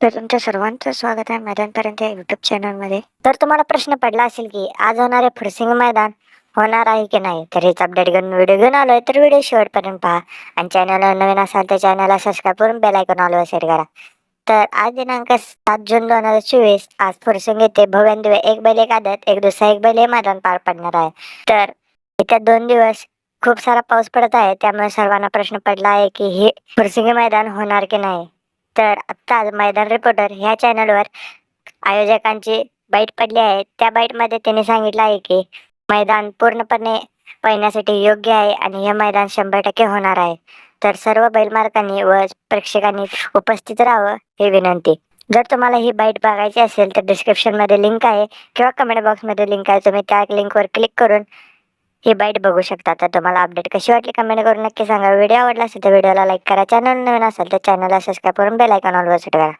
तर तुमच्या सर्वांचं स्वागत आहे मैदानपर्यंत या युट्यूब चॅनलमध्ये तर तुम्हाला प्रश्न पडला असेल की आज होणारे फुरसिंग मैदान होणार आहे की नाही? तर हेच अपडेट घेऊन व्हिडिओ घेऊन आलोय. तर व्हिडिओ शेवटपर्यंत पहा. आणि चॅनलला नवीन असाल तर चॅनलला सबस्क्राईब करून बेल आयकॉन आलो शेअर करा. तर आज दिनांक सात जून दोन हजार चोवीस आज फुरसिंग येथे भव्यान एक बैल एक आदत एक दुसरा एक बैल हे मैदान पार पडणार आहे. तर येत्या दोन दिवस खूप सारा पाऊस पडत आहे. त्यामुळे सर्वांना प्रश्न पडला आहे की हे फुरसिंगी मैदान होणार की नाही? तर आत्ताच मैदान रिपोर्टर ह्या चॅनलवर आयोजकांची बाईट पडली आहे. त्या बाईटमध्ये त्यांनी सांगितलं आहे की मैदान पूर्णपणे पळण्यासाठी योग्य आहे आणि हे मैदान शंभर टक्के होणार आहे. तर सर्व बैलमालकांनी व प्रेक्षकांनी उपस्थित राहावं हे विनंती. जर तुम्हाला ही बाईट बघायची असेल तर डिस्क्रिप्शनमध्ये लिंक आहे किंवा कमेंट बॉक्समध्ये लिंक आहे. तुम्ही त्या लिंकवर क्लिक करून ही बाईट बघू शकता. तर तुम्हाला अपडेट कशी वाटली कमेंट करून नक्की सांगा. व्हिडिओ आवडला असेल तर व्हिडिओला लाईक करा. चॅनल नवीन असेल तर चॅनलला सबस्क्राईब करून बेल आयकॉन ऑलवर सेट करा